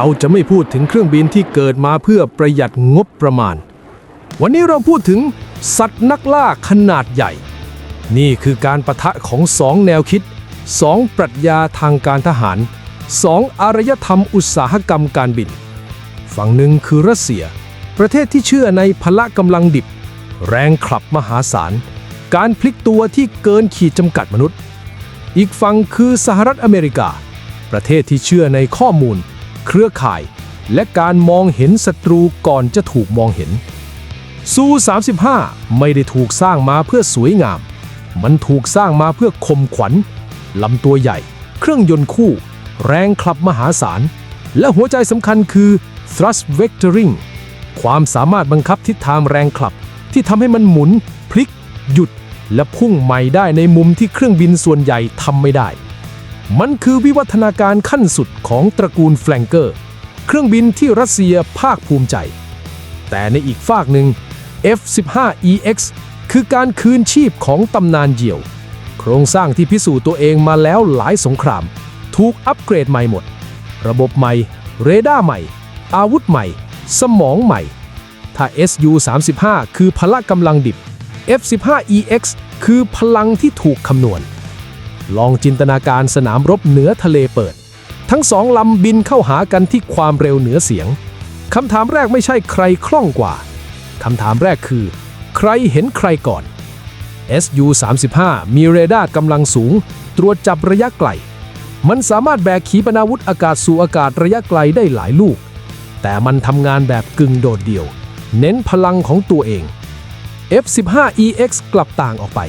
เราจะไม่พูดถึงเครื่องบินที่เกิดมาเพื่อประหยัดงบประมาณ วันนี้เราพูดถึงสัตว์นักล่าขนาดใหญ่ นี่คือการประทะของสองแนวคิดสองปรัชญาทางการทหารสองอารยธรรมอุตสาหกรรมการบิน ฝั่งหนึ่งคือรัสเซีย ประเทศที่เชื่อในพละกำลังดิบ แรงขับมหาศาล การพลิกตัวที่เกินขีดจำกัดมนุษย์ อีกฝั่งคือสหรัฐอเมริกา ประเทศที่เชื่อในข้อมูล เครือข่าย และการมองเห็นศัตรูก่อนจะถูกมองเห็น ซู 35 ไม่ได้ถูกสร้างมาเพื่อสวยงาม มันถูกสร้างมาเพื่อคมขวัญลำตัวใหญ่ เครื่องยนต์คู่ แรงขับมหาศาล และหัวใจสำคัญคือ thrust vectoring ความสามารถบังคับทิศทางแรงขับ ที่ทำให้มันหมุน พลิก หยุด และพุ่งใหม่ได้ในมุมที่เครื่องบินส่วนใหญ่ทำไม่ได้ มันคือวิวัฒนาการขั้นสุดของตระกูลแฟลงเกอร์ เครื่องบินที่รัสเซียภาคภูมิใจ แต่ในอีกฝากหนึ่ง F-15EX คือการคืนชีพของตำนานเหยี่ยว โครงสร้างที่พิสูจน์ตัวเองมาแล้วหลายสงคราม ถูกอัปเกรดใหม่หมด ระบบใหม่ เรดาร์ใหม่ อาวุธใหม่ สมองใหม่ ถ้า SU-35 คือพละกำลังดิบ F-15EX คือพลังที่ถูกคำนวณ ลองจินตนาการสนามรบเหนือทะเลเปิด ทั้งสองลำบินเข้าหากันที่ความเร็วเหนือเสียงคำถามแรกไม่ใช่ใครคล่องกว่าคำถามแรกคือ ใครเห็นใครก่อน SU-35 มีเรดาร์กำลังสูง ตรวจจับระยะไกล มันสามารถแบกขีปนาวุธอากาศสู่อากาศระยะไกลได้หลายลูก แต่มันทำงานแบบกึ่งโดดเดี่ยว เน้นพลังของตัวเอง F-15EX กลับต่างออกไป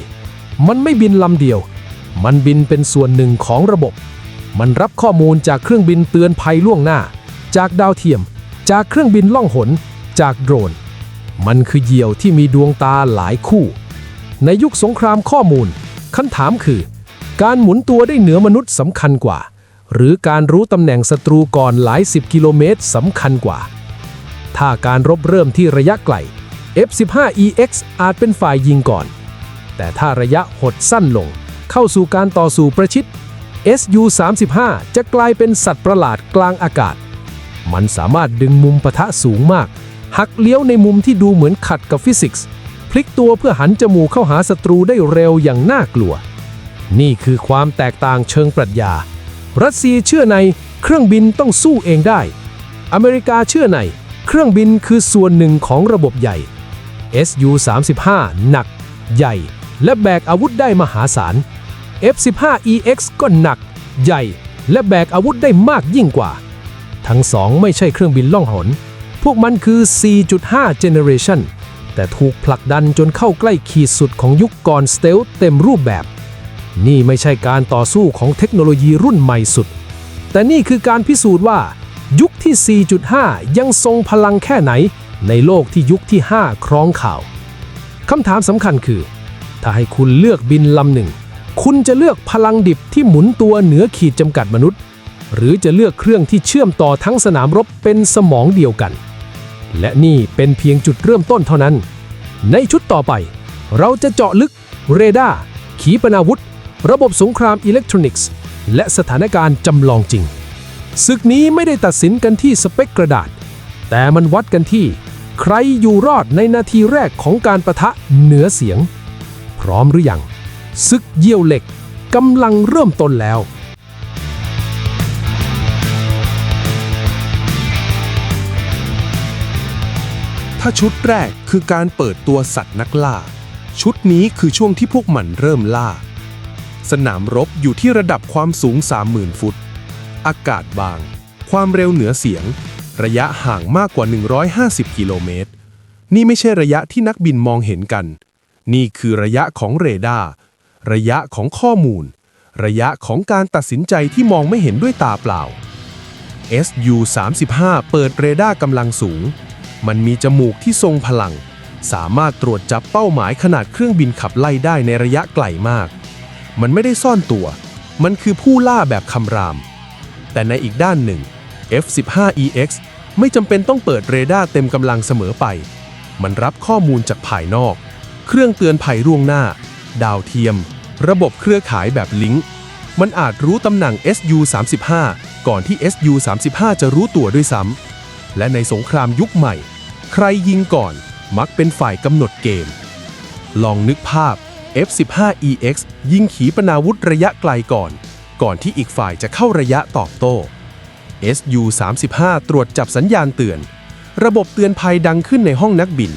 มันไม่บินลำเดียว มันบินเป็นส่วนหนึ่งของระบบ มันรับข้อมูลจากเครื่องบินเตือนภัยล่วงหน้า จากดาวเทียม จากเครื่องบินล่องหน จากโดรน มันคือเหยี่ยวที่มีดวงตาหลายคู่ ในยุคสงครามข้อมูลคำถามคือ การหมุนตัวได้เหนือมนุษย์สำคัญกว่า หรือการรู้ตำแหน่งศัตรูก่อนหลายสิบกิโลเมตรสำคัญกว่า ถ้าการรบเริ่มที่ระยะไกล F-15EX อาจเป็นฝ่ายยิงก่อน แต่ถ้าระยะหดสั้นลง เข้าสู่การต่อสู้ประชิด SU-35 จะกลายเป็นสัตว์ประหลาดกลางอากาศ มันสามารถดึงมุมปะทะสูงมาก หักเลี้ยวในมุมที่ดูเหมือนขัดกับฟิสิกส์ พลิกตัวเพื่อหันจมูกเข้าหาศัตรูได้เร็วอย่างน่ากลัว นี่คือความแตกต่างเชิงปรัชญา รัสเซียเชื่อในเครื่องบินต้องสู้เองได้ อเมริกาเชื่อในเครื่องบินคือส่วนหนึ่งของระบบใหญ่ SU-35 หนัก ใหญ่ และแบกอาวุธได้มหาศาล F-15EX ก็หนัก ใหญ่ และแบกอาวุธได้มากยิ่งกว่า ทั้งสองไม่ใช่เครื่องบินล่องหน พวกมันคือ 4.5 Generation แต่ถูกผลักดันจนเข้าใกล้ขีดสุดของยุคก่อนสเตลเต็มรูปแบบ นี่ไม่ใช่การต่อสู้ของเทคโนโลยีรุ่นใหม่สุด แต่นี่คือการพิสูจน์ว่า ยุคที่ 4.5 ยังทรงพลังแค่ไหน ในโลกที่ยุคที่ 5 ครองข่าวคำถามสำคัญคือ ถ้าให้คุณเลือกบินลำหนึ่ง คุณจะเลือกพลังดิบที่หมุนตัวเหนือขีดจำกัดมนุษย์ หรือจะเลือกเครื่องที่เชื่อมต่อทั้งสนามรบเป็นสมองเดียวกัน และนี่เป็นเพียงจุดเริ่มต้นเท่านั้น ในชุดต่อไป เราจะเจาะลึก เรดาร์ขีปนาวุธ ระบบสงครามอิเล็กทรอนิกส์ และสถานการณ์จำลองจริง ศึกนี้ไม่ได้ตัดสินกันที่สเปคกระดาษ แต่มันวัดกันที่ ใครอยู่รอดในนาทีแรกของการประทะเหนือเสียง พร้อมหรือยัง ศึกเยี่ยวเหล็กกำลังเริ่มต้นแล้ว ถ้าชุดแรกคือการเปิดตัวสัตว์นักล่า ชุดนี้คือช่วงที่พวกมันเริ่มล่า สนามรบอยู่ที่ระดับความสูง 30,000 ฟุต อากาศบาง ความเร็วเหนือเสียง ระยะห่างมากกว่า 150 กิโลเมตร นี่ไม่ใช่ระยะที่นักบินมองเห็นกัน นี่คือระยะของเรดาร์ ระยะของข้อมูล ระยะของการตัดสินใจที่มองไม่เห็นด้วยตาเปล่า SU-35 เปิดเรดาร์กำลังสูง มันมีจมูกที่ทรงพลัง สามารถตรวจจับเป้าหมายขนาดเครื่องบินขับไล่ได้ในระยะไกลมาก มันไม่ได้ซ่อนตัว มันคือผู้ล่าแบบคำราม แต่ในอีกด้านหนึ่ง F-15EX ไม่จำเป็นต้องเปิดเรดาร์เต็มกำลังเสมอไป มันรับข้อมูลจากภายนอก เครื่องเตือนภัยล่วงหน้า ดาวเทียม ระบบเครือข่ายแบบลิงก์มันอาจรู้ตำแหน่ง SU-35 ก่อนที่ SU-35 จะรู้ตัวด้วยซ้ำ และในสงครามยุคใหม่ ใครยิงก่อนมักเป็นฝ่ายกำหนดเกม ลองนึกภาพ F-15EX ยิงขีปนาวุธระยะไกลก่อน ก่อนที่อีกฝ่ายจะเข้าระยะตอบโต้ SU-35 ตรวจจับสัญญาณเตือน ระบบเตือนภัยดังขึ้นในห้องนักบิน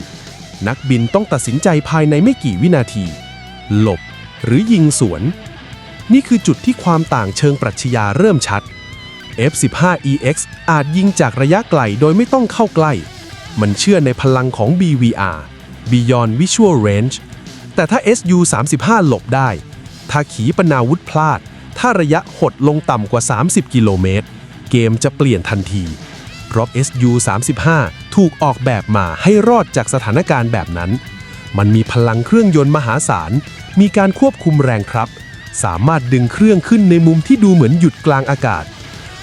นักบินต้องตัดสินใจภายในไม่กี่วินาที หลบ หรือยิงสวน นี่คือจุดที่ความต่างเชิงปรัชญาเริ่มชัด F-15EX อาจยิงจากระยะไกลโดยไม่ต้องเข้าใกล้ มันเชื่อในพลังของ BVR Beyond Visual Range แต่ถ้า SU-35 หลบได้ ถ้าขีปนาวุธพลาด ถ้าระยะหดลงต่ำกว่า 30 กิโลเมตร เกมจะเปลี่ยนทันที เพราะ SU-35 ถูกออกแบบมาให้รอดจากสถานการณ์แบบนั้น มันมีพลังเครื่องยนต์มหาศาล มีการควบคุมแรงครับ สามารถดึงเครื่องขึ้นในมุมที่ดูเหมือนหยุดกลางอากาศ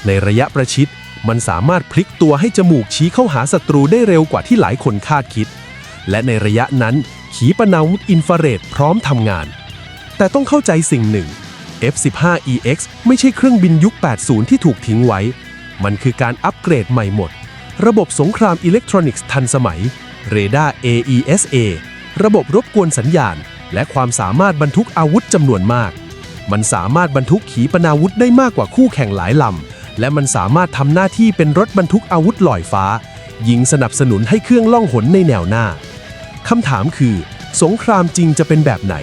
ในระยะประชิด มันสามารถพลิกตัวให้จมูกชี้เข้าหาศัตรูได้เร็วกว่าที่หลายคนคาดคิด และในระยะนั้น ขีปนาวุธอินฟราเรดพร้อมทำงาน แต่ต้องเข้าใจสิ่งหนึ่ง F-15EX ไม่ใช่เครื่องบินยุค 80 ที่ถูกทิ้งไว้ มันคือการอัปเกรดใหม่หมด ระบบสงครามอิเล็กทรอนิกส์ทันสมัย เรดาร์ AESA ระบบรบกวนสัญญาณ และความสามารถบรรทุกอาวุธจำนวนมาก มันสามารถบรรทุกขีปนาวุธได้มากกว่าคู่แข่งหลายลำ และมันสามารถทำหน้าที่เป็นรถบรรทุกอาวุธลอยฟ้า ยิงสนับสนุนให้เครื่องล่องหนในแนวหน้าคำถามคือ สงครามจริงจะเป็นแบบไหน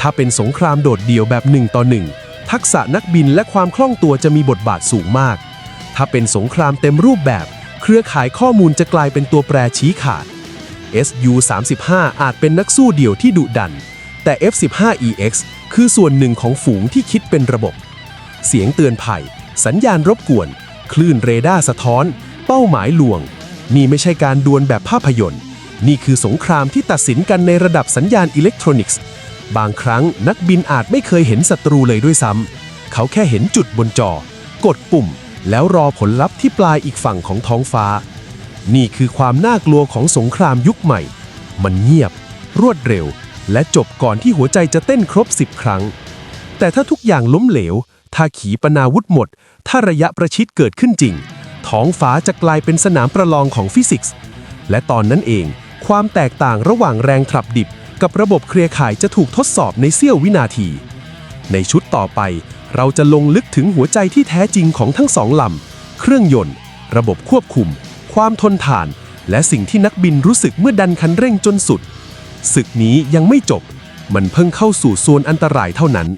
ถ้าเป็นสงครามโดดเดี่ยวแบบหนึ่งต่อหนึ่งทักษะนักบินและความคล่องตัวจะมีบทบาทสูงมาก ถ้าเป็นสงครามเต็มรูปแบบ เครือข่ายข้อมูลจะกลายเป็นตัวแปรชี้ขาด SU-35 อาจเป็นนักสู้เดี่ยวที่ดุดัน แต่ F-15EX คือส่วนหนึ่งของฝูงที่คิดเป็นระบบ เสียงเตือนภัย สัญญาณรบกวน คลื่นเรดาร์สะท้อน เป้าหมายลวง นี่ไม่ใช่การดวลแบบภาพยนตร์ นี่คือสงครามที่ตัดสินกันในระดับสัญญาณอิเล็กทรอนิกส์ บางครั้งนักบินอาจไม่เคยเห็นศัตรูเลยด้วยซ้ำ เขาแค่เห็นจุดบนจอ กดปุ่ม แล้วรอผลลัพธ์ที่ปลายอีกฝั่งของท้องฟ้า นี่คือความน่ากลัวของสงครามยุคใหม่ มันเงียบ รวดเร็ว และจบก่อนที่หัวใจจะเต้นครบ10ครั้ง แต่ถ้าทุกอย่างล้มเหลว ถ้าขีปนาวุธหมด ถ้าระยะประชิดเกิดขึ้นจริง ท้องฟ้าจะกลายเป็นสนามประลองของฟิสิกส์ และตอนนั้นเอง ความแตกต่างระหว่างแรงขับดิบ กับระบบเครือข่ายจะถูกทดสอบในเสี้ยววินาที ในชุดต่อไป เราจะลงลึกถึงหัวใจที่แท้จริงของทั้งสองลำ เครื่องยนต์ ระบบควบคุม ความทนทาน และสิ่งที่นักบินรู้สึกเมื่อดันคันเร่งจนสุด ศึกนี้ยังไม่จบ มันเพิ่งเข้าสู่โซนอันตรายเท่านั้น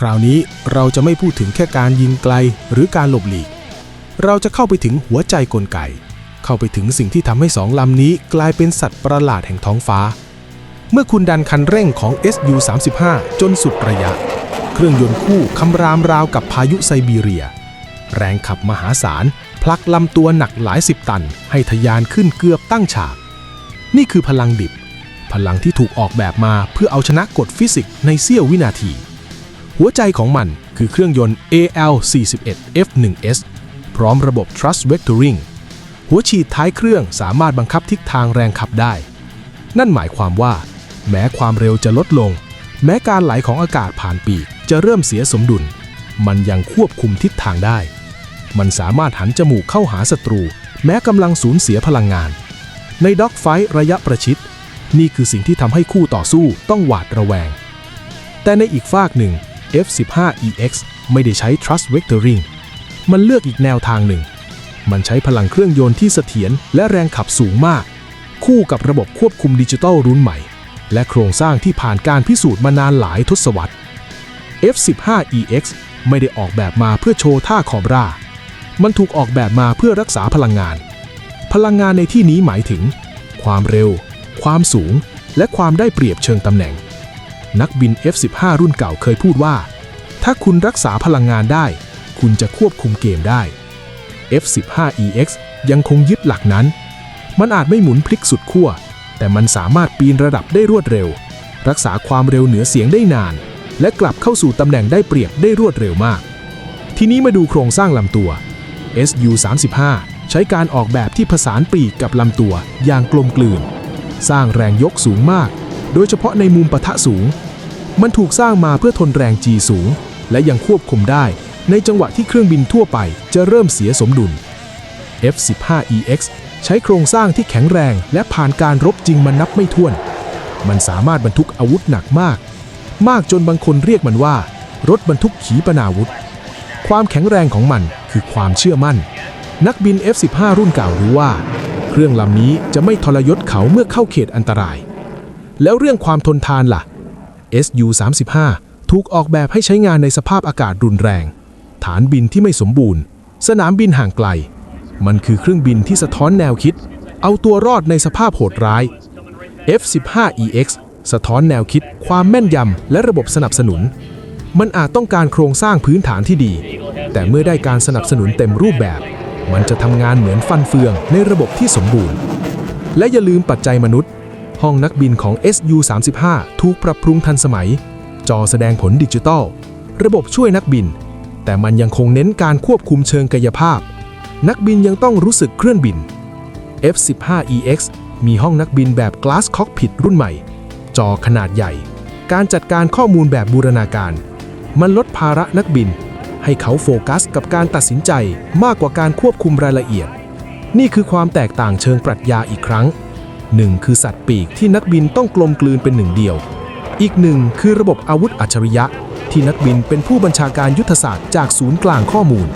คราวนี้เราจะไม่พูดถึงแค่การยิงไกลหรือการหลบหลีก เราจะเข้าไปถึงหัวใจกลไก เข้าไปถึงสิ่งที่ทำให้สองลำนี้กลายเป็นสัตว์ประหลาดแห่งท้องฟ้า เมื่อคุณดันคันเร่งของ SU-35 จนสุดระยะ เครื่องยนต์คู่คำรามราวกับพายุไซบีเรีย แรงขับมหาศาลผลักลำตัวหนักหลายสิบตัน ให้ทะยานขึ้นเกือบตั้งฉาก นี่คือพลังดิบ พลังที่ถูกออกแบบมาเพื่อเอาชนะกฎฟิสิกส์ในเสี้ยววินาที หัวใจของมันคือเครื่องยนต์ AL41F1S พร้อมระบบ Thrust Vectoring หัวฉีดท้ายเครื่องสามารถบังคับทิศทางแรงขับได้ นั่นหมายความว่า แม้ความเร็วจะลดลง แม้การไหลของอากาศผ่านปีกจะเริ่มเสียสมดุล มันยังควบคุมทิศทางได้ มันสามารถหันจมูกเข้าหาศัตรู แม้กำลังสูญเสียพลังงาน ในด็อกไฟระยะประชิด นี่คือสิ่งที่ทำให้คู่ต่อสู้ต้องหวาดระแวง แต่ในอีกฝากหนึ่ง F15EX ไม่ได้ใช้ Trust Vectoring มันเลือกอีกแนวทางหนึ่ง มันใช้พลังเครื่องยนต์ที่เสถียรและแรงขับสูงมาก คู่กับระบบควบคุมดิจิตอลรุ่นใหม่ และโครงสร้างที่ผ่านการพิสูจน์มานานหลายทศวรรษ F15EX ไม่ได้ออกแบบมาเพื่อโชว์ท่าคอบรา มันถูกออกแบบมาเพื่อรักษาพลังงาน พลังงานในที่นี้หมายถึง ความเร็ว ความสูง และความได้เปรียบเชิงตำแหน่ง นักบิน F15 รุ่นเก่าเคยพูดว่า ถ้าคุณรักษาพลังงานได้ คุณจะควบคุมเกมได้ F15EX ยังคงยึดหลักนั้น มันอาจไม่หมุนพลิกสุดขั้ว แต่มันสามารถปีนระดับได้รวดเร็ว รักษาความเร็วเหนือเสียงได้นาน และกลับเข้าสู่ตำแหน่งได้เปรียบได้รวดเร็วมาก ทีนี้มาดูโครงสร้างลำตัว SU-35 ใช้การออกแบบที่ผสานปีกกับลำตัวอย่างกลมกลืน สร้างแรงยกสูงมาก โดยเฉพาะในมุมปะทะสูง มันถูกสร้างมาเพื่อทนแรง G สูง และยังควบคุมได้ ในจังหวะที่เครื่องบินทั่วไปจะเริ่มเสียสมดุล F-15EX ใช้โครงสร้างที่แข็งแรงและผ่านการรบจริงมานับไม่ถ้วน มันสามารถบรรทุกอาวุธหนักมาก มากจนบางคนเรียกมันว่า รถบรรทุกขีปนาวุธ ความแข็งแรงของมันคือความเชื่อมั่น นักบิน F-15 รุ่นเก่ารู้ว่า เครื่องลำนี้จะไม่ทรยศเขาเมื่อเข้าเขตอันตราย แล้วเรื่องความทนทานล่ะ SU-35 ถูกออกแบบให้ใช้งานในสภาพอากาศรุนแรง ฐานบินที่ไม่สมบูรณ์ สนามบินห่างไกล มันคือเครื่องบินที่สะท้อนแนวคิด เอาตัวรอดในสภาพโหดร้าย F-15EX สะท้อนแนวคิด ความแม่นยำ และระบบสนับสนุน มันอาจต้องการโครงสร้างพื้นฐานที่ดี แต่เมื่อได้การสนับสนุนเต็มรูปแบบ มันจะทำงานเหมือนฟันเฟืองในระบบที่สมบูรณ์ และอย่าลืมปัจจัยมนุษย์ ห้องนักบินของ SU-35 ถูกปรับปรุงทันสมัย จอแสดงผลดิจิตอล ระบบช่วยนักบิน แต่มันยังคงเน้นการควบคุมเชิงกายภาพ นักบินยังต้องรู้สึกเคลื่อนบิน F-15EX มีห้องนักบินแบบ Glass Cockpit รุ่นใหม่ จอขนาดใหญ่ การจัดการข้อมูลแบบบูรณาการ มันลดภาระนักบิน ให้เขาโฟกัสกับการตัดสินใจมากกว่าการควบคุมรายละเอียด นี่คือความแตกต่างเชิงปรัชญาอีกครั้งหนึ่งคือสัตว์ปีกที่นักบินต้องกลมกลืนเป็นหนึ่งเดียว อีกหนึ่งคือระบบอาวุธอัจฉริยะ ที่นักบินเป็นผู้บัญชาการยุทธศาสตร์จากศูนย์กลางข้อมูล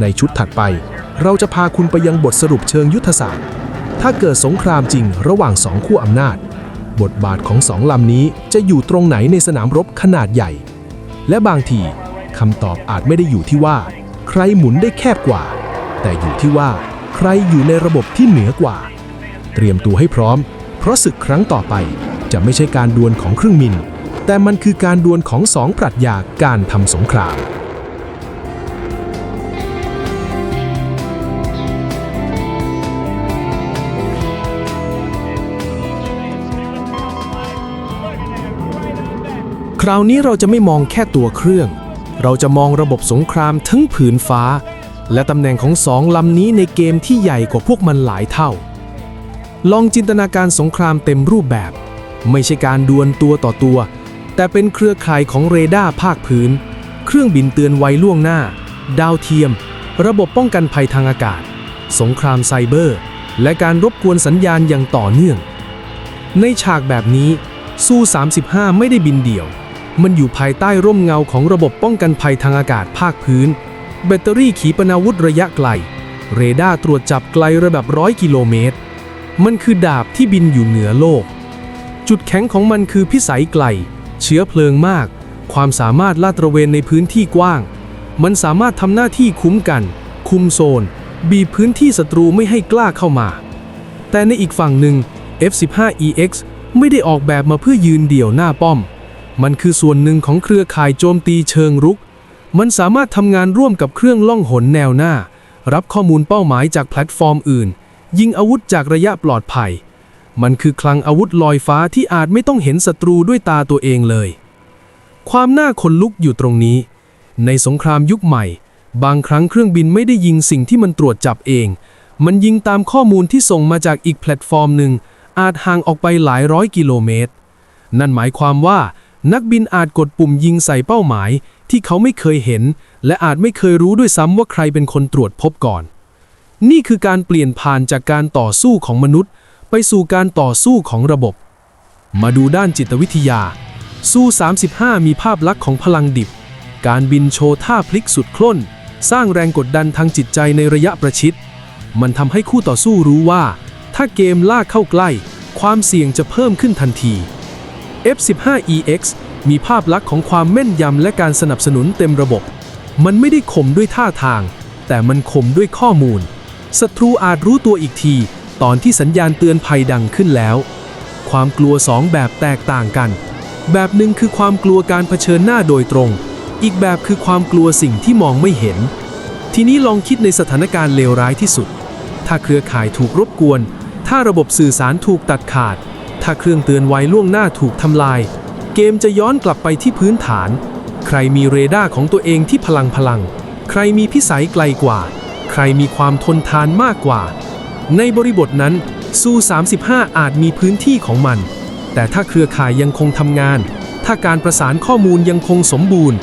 ในชุดถัดไป เราจะพาคุณไปยังบทสรุปเชิงยุทธศาสตร์ ถ้าเกิดสงครามจริงระหว่างสองขั้วอำนาจ บทบาทของสองลำนี้จะอยู่ตรงไหนในสนามรบขนาดใหญ่ และบางทีคำตอบอาจไม่ได้อยู่ที่ว่า ใครหมุนได้แคบกว่า แต่อยู่ที่ว่า ใครอยู่ในระบบที่เหนือกว่า เตรียมตัวให้พร้อม เพราะศึกครั้งต่อไปจะไม่ใช่การดวลของเครื่องมิน แต่มันคือการดวลของสองปรัชญาการทำสงคราม คราวนี้เราจะไม่มองแค่ตัวเครื่อง เราจะมองระบบสงครามทั้งผืนฟ้า และตำแหน่งของสองลำนี้ในเกมที่ใหญ่กว่าพวกมันหลายเท่า ลองจินตนาการสงครามเต็มรูปแบบ ไม่ใช่การดวลตัวต่อตัว แต่เป็นเครือข่ายของเรดาร์ภาคพื้น เครื่องบินเตือนไวล่วงหน้า ดาวเทียม ระบบป้องกันภัยทางอากาศ สงครามไซเบอร์ และการรบกวนสัญญาณอย่างต่อเนื่อง ในฉากแบบนี้ซู35 ไม่ได้บินเดี่ยว มันอยู่ภายใต้ร่มเงาของระบบป้องกันภัยทางอากาศภาคพื้น แบตเตอรี่ขีปนาวุธระยะไกล เรดาร์ตรวจจับไกลระดับร้อยกิโลเมตร มันคือดาบที่บินอยู่เหนือโลก จุดแข็งของมันคือพิสัยไกล เชื้อเพลิงมาก ความสามารถลาดตระเวนในพื้นที่กว้าง มันสามารถทำหน้าที่คุ้มกัน คุมโซน บีบพื้นที่ศัตรูไม่ให้กล้าเข้ามา แต่ในอีกฝั่งหนึ่ง F-15EX ไม่ได้ออกแบบมาเพื่อยืนเดี่ยวหน้าป้อม มันคือส่วนหนึ่งของเครือข่ายโจมตีเชิงรุก มันสามารถทำงานร่วมกับเครื่องล่องหนแนวหน้า รับข้อมูลเป้าหมายจากแพลตฟอร์มอื่น ยิงอาวุธจากระยะปลอดภัย มันคือคลังอาวุธลอยฟ้าที่อาจไม่ต้องเห็นศัตรูด้วยตาตัวเองเลย ความน่าขนลุกอยู่ตรงนี้ ในสงครามยุคใหม่ บางครั้งเครื่องบินไม่ได้ยิงสิ่งที่มันตรวจจับเอง มันยิงตามข้อมูลที่ส่งมาจากอีกแพลตฟอร์มหนึ่ง อาจห่างออกไปหลายร้อยกิโลเมตร นั่นหมายความว่า นักบินอาจกดปุ่มยิงใส่เป้าหมาย ที่เขาไม่เคยเห็น และอาจไม่เคยรู้ด้วยซ้ำว่าใครเป็นคนตรวจพบก่อน นี่คือการเปลี่ยนผ่านจากการต่อสู้ของมนุษย์ สู่การต่อสู้ของระบบ มาดูด้านจิตวิทยา สู้ 35 มีภาพลักษณ์ของพลังดิบ การบินโชว์ท่าพลิกสุดคล่นสร้างแรงกดดันทางจิตใจในระยะประชิด มันทำให้คู่ต่อสู้รู้ว่า ถ้าเกมลากเข้าใกล้ ความเสี่ยงจะเพิ่มขึ้นทันที F15EX มีภาพลักษณ์ของความแม่นยำและการสนับสนุนเต็มระบบ มันไม่ได้ข่มด้วยท่าทาง แต่มันข่มด้วยข้อมูล ศัตรูอาจรู้ตัวอีกที ตอนที่สัญญาณเตือนภัยดังขึ้นแล้ว ความกลัวสองแบบแตกต่างกัน แบบหนึ่งคือความกลัวการเผชิญหน้าโดยตรง อีกแบบคือความกลัวสิ่งที่มองไม่เห็น ทีนี้ลองคิดในสถานการณ์เลวร้ายที่สุด ถ้าเครือข่ายถูกรบกวน ถ้าระบบสื่อสารถูกตัดขาด ถ้าเครื่องเตือนไวล่วงหน้าถูกทำลาย เกมจะย้อนกลับไปที่พื้นฐาน ใครมีเรดาร์ของตัวเองที่พลังพลัง ใครมีพิสัยไกลกว่า ใครมีความทนทานมากกว่า ในบริบทนั้นซู35 อาจมีพื้นที่ของมัน แต่ถ้าเครือข่ายยังคงทำงาน ถ้าการประสานข้อมูลยังคงสมบูรณ์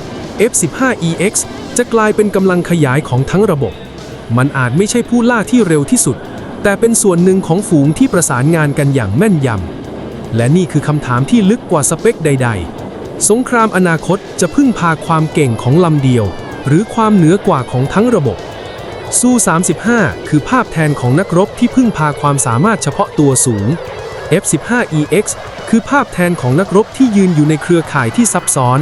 F15EX จะกลายเป็นกำลังขยายของทั้งระบบ มันอาจไม่ใช่ผู้ล่าที่เร็วที่สุด แต่เป็นส่วนหนึ่งของฝูงที่ประสานงานกันอย่างแม่นยำ และนี่คือคำถามที่ลึกกว่าสเปคใด ๆ สงครามอนาคตจะพึ่งพาความเก่งของลำเดียว หรือความเหนือกว่าของทั้งระบบ สู้35 คือภาพแทนของนักรบที่พึ่งพาความสามารถเฉพาะตัวสูง F15EX คือภาพแทนของนักรบที่ยืนอยู่ในเครือข่ายที่ซับซ้อน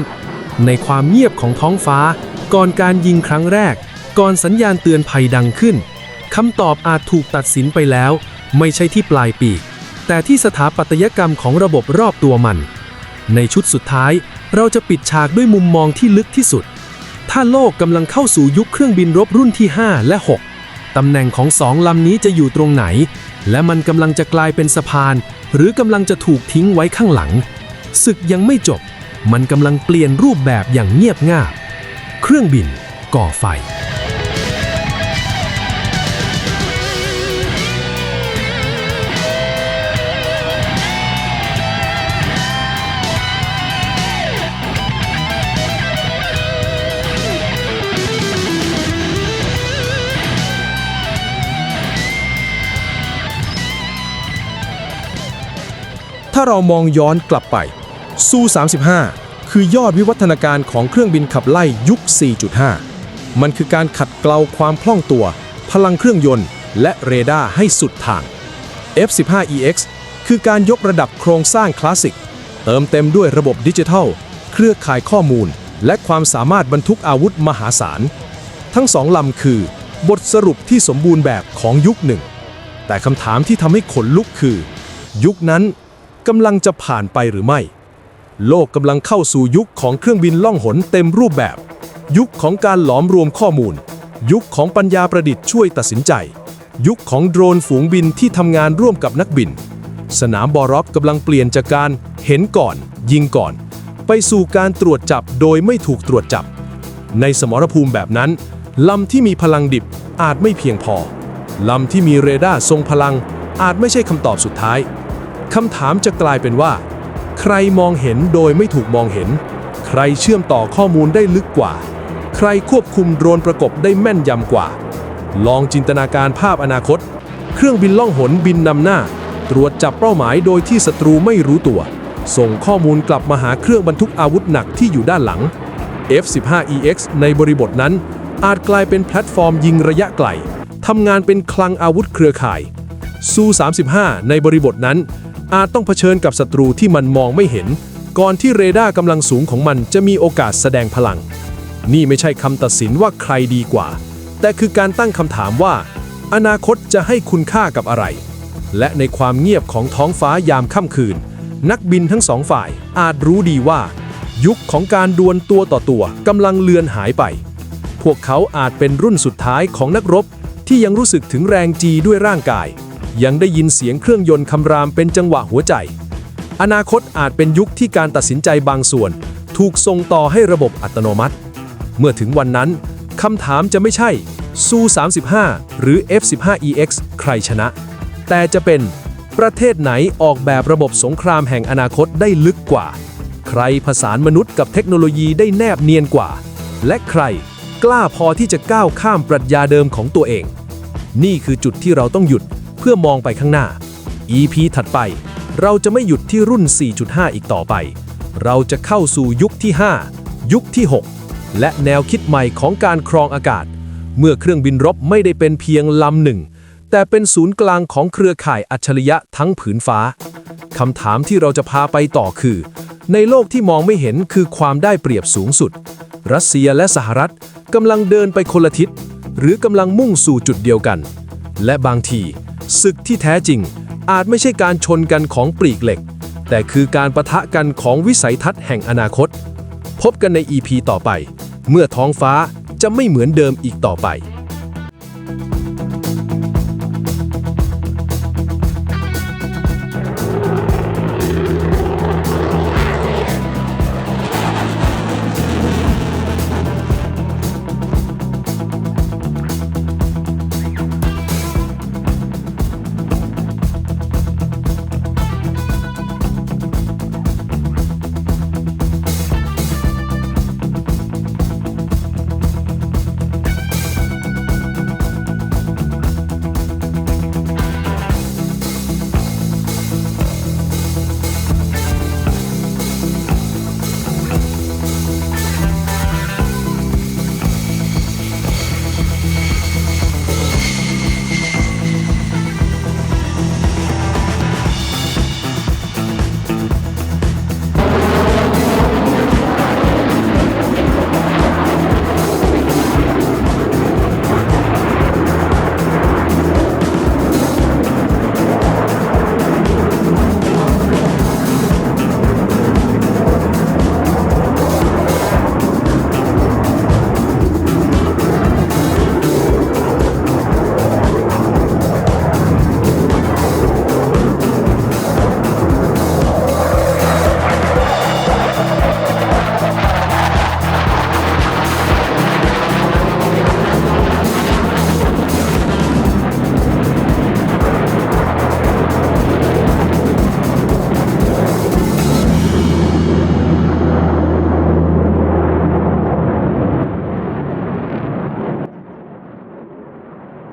ในความเงียบของท้องฟ้า ก่อนการยิงครั้งแรก ก่อนสัญญาณเตือนภัยดังขึ้นคำตอบอาจถูกตัดสินไปแล้ว ไม่ใช่ที่ปลายปีก แต่ที่สถาปัตยกรรมของระบบรอบตัวมัน ในชุดสุดท้าย เราจะปิดฉากด้วยมุมมองที่ลึกที่สุด ถ้าโลกกำลังเข้าสู่ยุคเครื่องบินรบรุ่นที่ 5 และ 6 ตำแหน่งของสองลำนี้จะอยู่ตรงไหน และมันกำลังจะกลายเป็นสะพาน หรือกำลังจะถูกทิ้งไว้ข้างหลัง ศึกยังไม่จบ มันกำลังเปลี่ยนรูปแบบอย่างเงียบง่าบเครื่องบินก่อไฟาเรามองย้อนกลับไป ซู 35 คือยอดวิวัฒนาการของเครื่องบินขับไล่ยุค 4.5 มันคือการขัดเกลาความคล่องตัว พลังเครื่องยนต์ และเรดาร์ให้สุดทาง F15EX คือการยกระดับโครงสร้างคลาสสิก เติมเต็มด้วยระบบดิจิทัล เครือข่ายข้อมูล และความสามารถบรรทุกอาวุธมหาศาล ทั้งสองลำคือบทสรุปที่สมบูรณ์แบบของยุคหนึ่ง แต่คำถามที่ทำให้ขนลุกคือ ยุคนั้น กำลังจะผ่านไปหรือไม่ โลกกำลังเข้าสู่ยุคของเครื่องบินล่องหนเต็มรูปแบบ ยุคของการหลอมรวมข้อมูล ยุคของปัญญาประดิษฐ์ช่วยตัดสินใจ ยุคของโดรนฝูงบินที่ทำงานร่วมกับนักบิน สนามบอรอบกำลังเปลี่ยนจากการเห็นก่อน ยิงก่อน ไปสู่การตรวจจับโดยไม่ถูกตรวจจับ ในสมรภูมิแบบนั้นลำที่มีพลังดิบอาจไม่เพียงพอลำที่มีเรดาร์ทรงพลังอาจไม่ใช่คำตอบสุดท้าย คำถามจะกลายเป็นว่า ใครมองเห็นโดยไม่ถูกมองเห็น ใครเชื่อมต่อข้อมูลได้ลึกกว่า ใครควบคุมโดรนประกบได้แม่นยำกว่า ลองจินตนาการภาพอนาคต เครื่องบินล่องหนบินนำหน้า ตรวจจับเป้าหมายโดยที่ศัตรูไม่รู้ตัว ส่งข้อมูลกลับมาหาเครื่องบรรทุกอาวุธหนักที่อยู่ด้านหลัง F-15EX ในบริบทนั้น อาจกลายเป็นแพลตฟอร์มยิงระยะไกลทำงานเป็นคลังอาวุธเครือข่ายซู35 ในบริบทนั้น อาจต้องเผชิญกับศัตรูที่มันมองไม่เห็น ก่อนที่เรดาร์กำลังสูงของมันจะมีโอกาสแสดงพลัง นี่ไม่ใช่คำตัดสินว่าใครดีกว่า แต่คือการตั้งคำถามว่า อนาคตจะให้คุณค่ากับอะไร และในความเงียบของท้องฟ้ายามค่ำคืน นักบินทั้งสองฝ่ายอาจรู้ดีว่า ยุคของการดวลตัวต่อตัวกำลังเลือนหายไป พวกเขาอาจเป็นรุ่นสุดท้ายของนักรบที่ยังรู้สึกถึงแรงจีด้วยร่างกาย ยังได้ยินเสียงเครื่องยนต์คำรามเป็นจังหวะหัวใจ อนาคตอาจเป็นยุคที่การตัดสินใจบางส่วน ถูกส่งต่อให้ระบบอัตโนมัติ เมื่อถึงวันนั้นคำถามจะไม่ใช่ซู35 หรือ F15EX ใครชนะ แต่จะเป็นประเทศไหนออกแบบระบบสงครามแห่งอนาคตได้ลึกกว่า ใครผสานมนุษย์กับเทคโนโลยีได้แนบเนียนกว่า และใครกล้าพอที่จะก้าวข้ามปรัชญาเดิมของตัวเอง นี่คือจุดที่เราต้องหยุด เพื่อมองไปข้างหน้า EP ถัดไป เราจะไม่หยุดที่รุ่น 4.5 อีกต่อไป เราจะเข้าสู่ยุคที่ 5 ยุคที่ 6 และแนวคิดใหม่ของการครองอากาศ เมื่อเครื่องบินรบไม่ได้เป็นเพียงลำหนึ่ง แต่เป็นศูนย์กลางของเครือข่ายอัจฉริยะทั้งผืนฟ้าคำถามที่เราจะพาไปต่อคือ ในโลกที่มองไม่เห็นคือความได้เปรียบสูงสุด รัสเซียและสหรัฐกำลังเดินไปคนละทิศ หรือกำลังมุ่งสู่จุดเดียวกัน และบางที ศึกที่แท้จริง อาจไม่ใช่การชนกันของปลีกเหล็ก แต่คือการประทะกันของวิสัยทัศน์แห่งอนาคต พบกันใน EP ต่อไป เมื่อท้องฟ้าจะไม่เหมือนเดิมอีกต่อไป